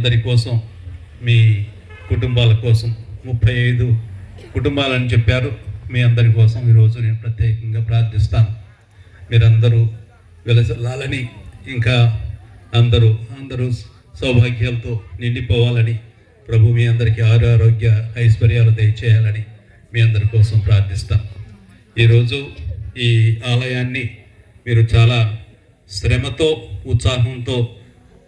అందరి కోసం మీ కుటుంబాల కోసం ముప్పై ఐదు కుటుంబాలని చెప్పారు. మీ అందరి కోసం ఈరోజు నేను ప్రత్యేకంగా ప్రార్థిస్తాను. మీరందరూ వెలసల్లాలని ఇంకా అందరూ అందరూ సౌభాగ్యాలతో నిండిపోవాలని ప్రభు మీ అందరికీ ఆరు ఆరోగ్య ఐశ్వర్యాలు దయచేయాలని మీ అందరి కోసం ప్రార్థిస్తాను. ఈరోజు ఈ ఆలయాన్ని మీరు చాలా శ్రమతో ఉత్సాహంతో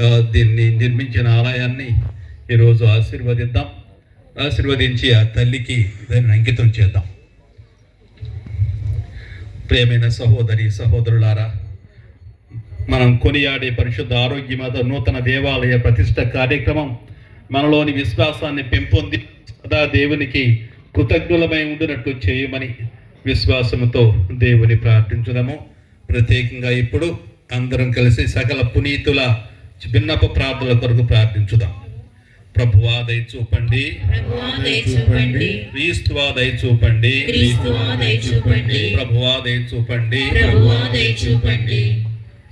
దీన్ని నిర్మించిన ఆలయాన్ని ఈరోజు ఆశీర్వదిద్దాం. ఆశీర్వదించి ఆ తల్లికి దాన్ని అంకితం చేద్దాం. ప్రేమైన సహోదరి సహోదరులారా మనం కొనియాడే పరిశుద్ధ ఆరోగ్యమాత నూతన దేవాలయ ప్రతిష్ట కార్యక్రమం మనలోని విశ్వాసాన్ని పెంపొంది సదా దేవునికి కృతజ్ఞులమై ఉండినట్లు చేయమని విశ్వాసముతో దేవుని ప్రార్థించడము ప్రత్యేకంగా ఇప్పుడు అందరం కలిసి సకల పునీతుల భిన్నప ప్రార్థనల కొరకు ప్రార్థించుదాం. ప్రభువా దయ చూపండి. క్రీస్తువా దయ చూపండి. ప్రభువా దయ చూపండి.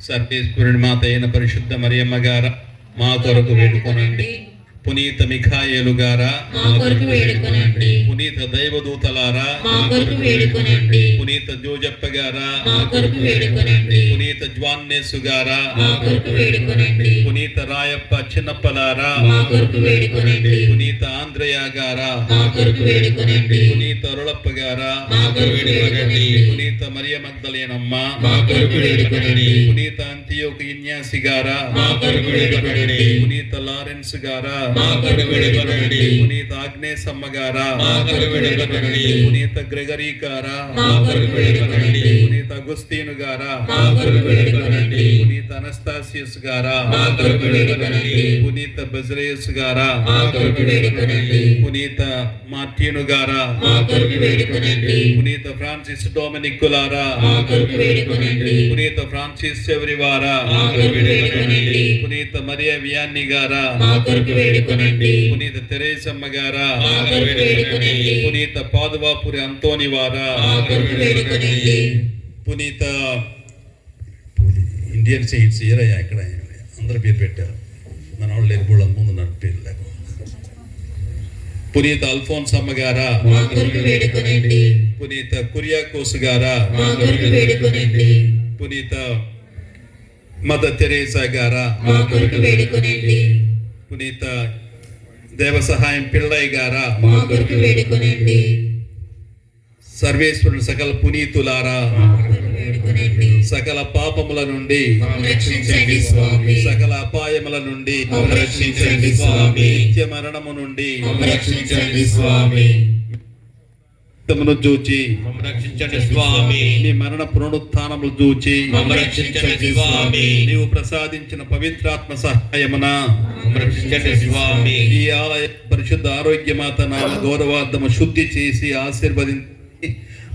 సర్వేశ్వరుని మాత అయిన పరిశుద్ధ మరియమ్మ గార మా కొరకు వేడుకొనండి. పునీత మిఖాయేలు గారా? మా కొరకు వేడుకొనండి. పునీత దైవదూతలారా? మా కొరకు వేడుకొనండి. పునీత జోజప్ప గారా? మా కొరకు వేడుకొనండి. పునీత జ్వాన్నేసు గారా? మా కొరకు వేడుకొనండి. పునీత రాయప్ప చిన్నప్పలారా? మా కొరకు వేడుకొనండి. పునీత ఆంధ్రయ గారా? మా కొరకు వేడుకొనండి. పునీత అరుళప్ప గారా? మా కొరకు వేడుకొనండి. పునీత మరియ మగ్దలేనమ్మ? మా కొరకు వేడుకొనండి. పునీత అంత్యోక ఇన్యాసి గారా? మా కొరకు వేడుకొనండి. పునీత లారెన్స్ గారా? పునీత ఆగ్నేసమ్మ గారా పునీత గ్రెగరీ గారా పునీత అగుస్తీను గారా పునీత అనస్తాసియస్ గారా పునీత బెజరేయస్ గారా పునీత మార్టిను గారా పునీత ఫ్రాన్సిస్ డొమినిక్కులారా పునీత ఫ్రాన్సిస్ చెవరివారా పునీత మరియా వియాన్ని గారా వేడుకొనండి. పునీత తెరేసమ్మ గారా. పునీత పాదువాపురి అంతోని వారా. పునీత ఇండియన్ సెయింట్స్ ఏరయ్యా ఇక్కడ? అందరు పేరు పెట్టారు. మన వాళ్ళు లేకపోవడం ముందు నాకు పేరు లేకు. పునీత అల్ఫోన్స్ అమ్మ గారా. పునీత కురియాకోస్ గారా. పునీత మదర్ తెరేసా గారా. పునీత దేవ సహాయం పిళ్ళయ్య గారా? మా కొరకు వేడుకొనండి. సర్వేశ్వరుడు సకల పునీతులారా? సకల పాపముల నుండి రక్షించండి స్వామి. సకల అపాయముల నుండి రక్షించండి స్వామి. నిత్య మరణము నుండి రక్షించండి స్వామి. నిత్యమును చూచి రక్షించండి స్వామి. నీ మరణ పునరుత్థానములు చూచి రక్షించండి స్వామి. నీవు ప్రసాదించిన పవిత్రాత్మ సహాయమున రక్షించండి స్వామి. ఈ ఆలయ పరిశుద్ధ ఆరోగ్యమాత నామ గౌరవార్థము శుద్ధి చేసి ఆశీర్వదించి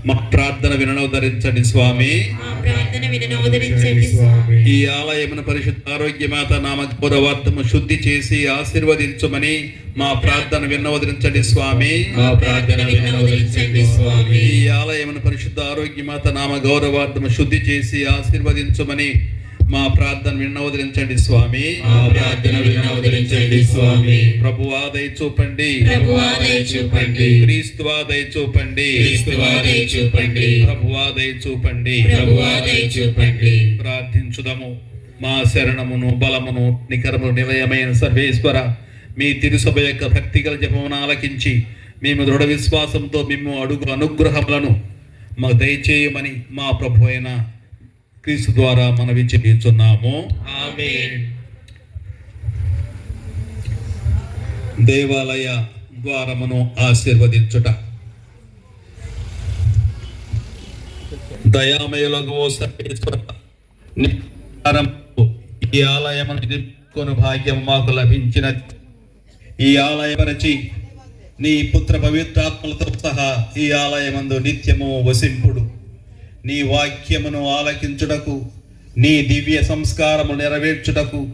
మా ప్రార్థన వినవదరించండి స్వామి. మా ప్రార్థన వినోదరించండి స్వామి. ఈ ఆలయమున పరిశుద్ధ ఆరోగ్యమాత నామ గౌరవార్థము శుద్ధి చేసి ఆశీర్వదించమని మా ప్రార్థన విన్నవదరించండి స్వామి. మా ప్రార్థన వినోదరించండి స్వామి. ఈ ఆలయమున పరిశుద్ధ ఆరోగ్యమాత నామ గౌరవార్థము శుద్ధి చేసి ఆశీర్వదించమని మా ప్రార్థన విన్నవదరించండి స్వామి. మా ప్రార్థన వినోదరించండి స్వామి. ప్రభువా దయ చూపండి. ప్రభువా దయ చూపండి. క్రీస్తువా దయ చూపండి. క్రీస్తువా దయ చూపండి. ప్రభువా దయ చూపండి. ప్రభువా దయ చూపండి. ప్రార్థించుదము. మా శరణమును బలమును నికరమును నిలయమైన సర్వేశ్వర మీ తిరుసభ యొక్క భక్తిగల జపమును ఆలకించి మేము దృఢ విశ్వాసంతో మేము అడుగు అనుగ్రహములను మాకు దయచేయమని మా ప్రభు అయిన క్రీస్తు ద్వారా మనవి చెల్లించున్నాము దేవాలయ ద్వారమును ఆశీర్వదించుట. దయామయులకు ఈ ఆలయమును నిర్మించుకొని భాగ్యం మాకు లభించిన ఈ ఆలయమరచి నీ పుత్ర పవిత్రాత్మలతో సహా ఈ ఆలయమందు నిత్యము వసింపుడు. నీ వాక్యమును ఆలకించుటకు నీ దివ్య సంస్కారము నెరవేర్చుటకు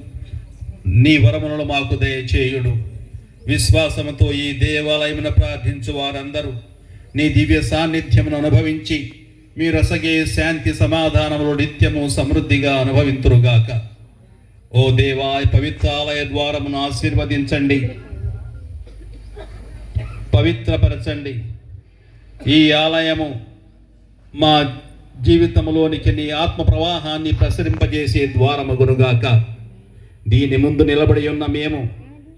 నీ వరములను మాకు దయచేయుడు. విశ్వాసముతో ఈ దేవాలయమున ప్రార్థించు వారందరూ నీ దివ్య సాన్నిధ్యమును అనుభవించి మీ రసగే శాంతి సమాధానములు నిత్యము సమృద్ధిగా అనుభవింతురుగాక. ఓ దేవా పవిత్రాలయ ద్వారమును ఆశీర్వదించండి. పవిత్రపరచండి. ఈ ఆలయము మా జీవితంలోనికి నీ ఆత్మ ప్రవాహాన్ని ప్రసరింపజేసే ద్వారమగునుగాక. దీని ముందు నిలబడి ఉన్న మేము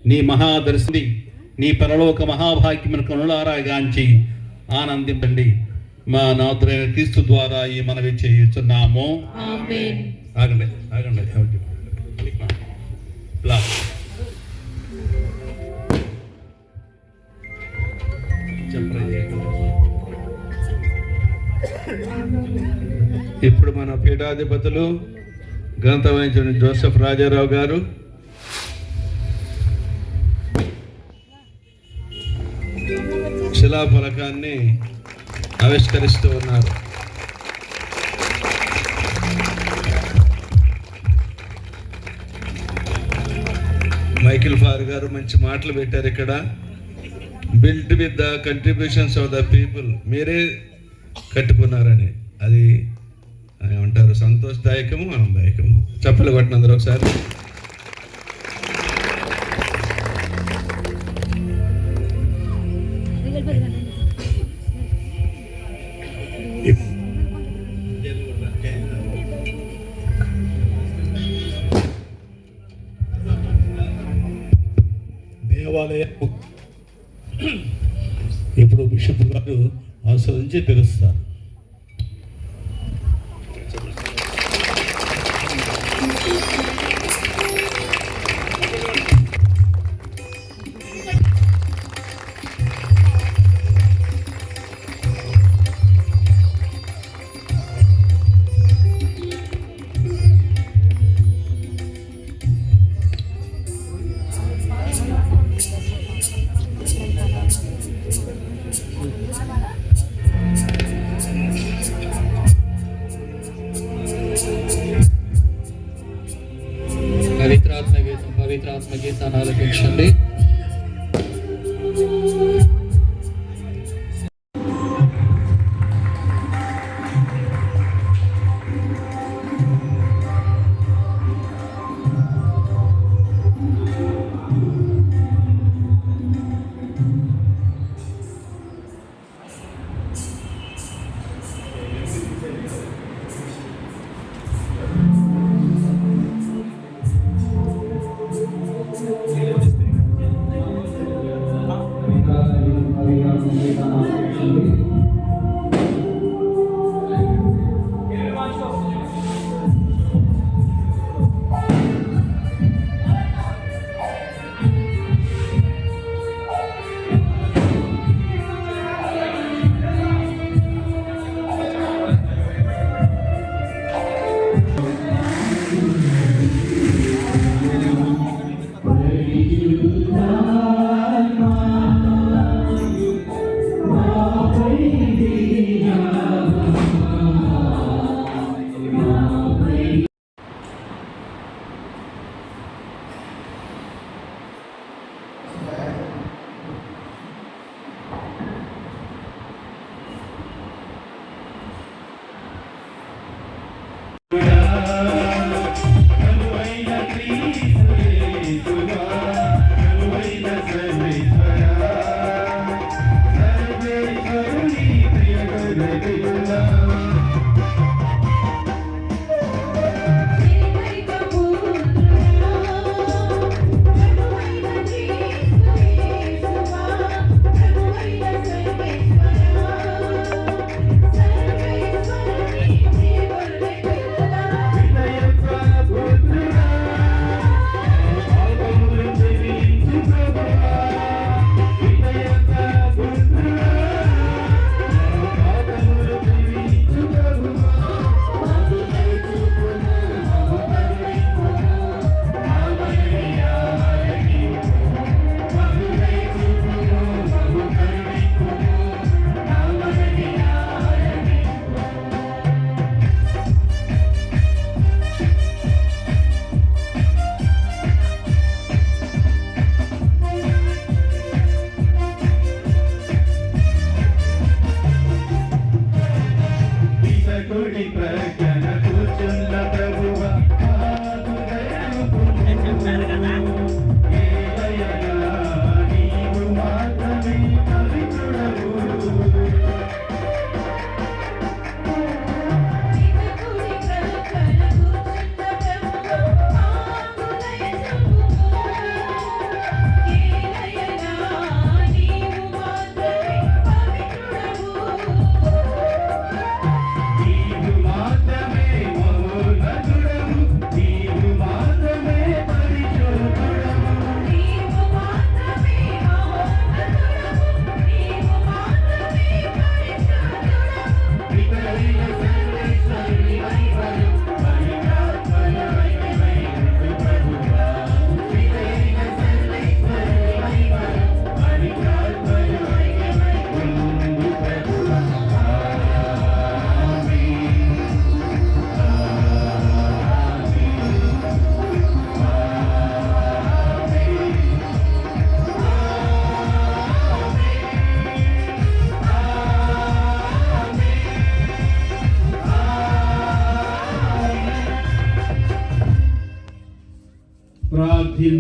నీ మహాదర్శిని నీ పరలోక మహాభాగ్యమును కనులారాగాంచి ఆనందించండి మా నాథులైన క్రీస్తు ద్వారా ఈ మనవి చేయుచున్నాము. ఆగండి ఆగండి ఇప్పుడు మన పీఠాధిపతులు గ్రంథ వహించిన జోసెఫ్ రాజారావు గారు. శిలాఫలకాన్ని ఆవిష్కరిస్తూ ఉన్నారు. మైకిల్ ఫార్ గారు మంచి మాటలు పెట్టారు ఇక్కడ. Build with the contributions of the people మీరే కట్టుకున్నారని. అది ఏమంటారు సంతోషదాయకము ఆనందదాయకము. చప్పలు కొట్టినందరూ ఒకసారి. దేవాలయం. ఇప్పుడు బిషప్ గారు ఆశ్రయించి తెలుస్తారు esperar.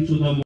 ప్రార్థించుదము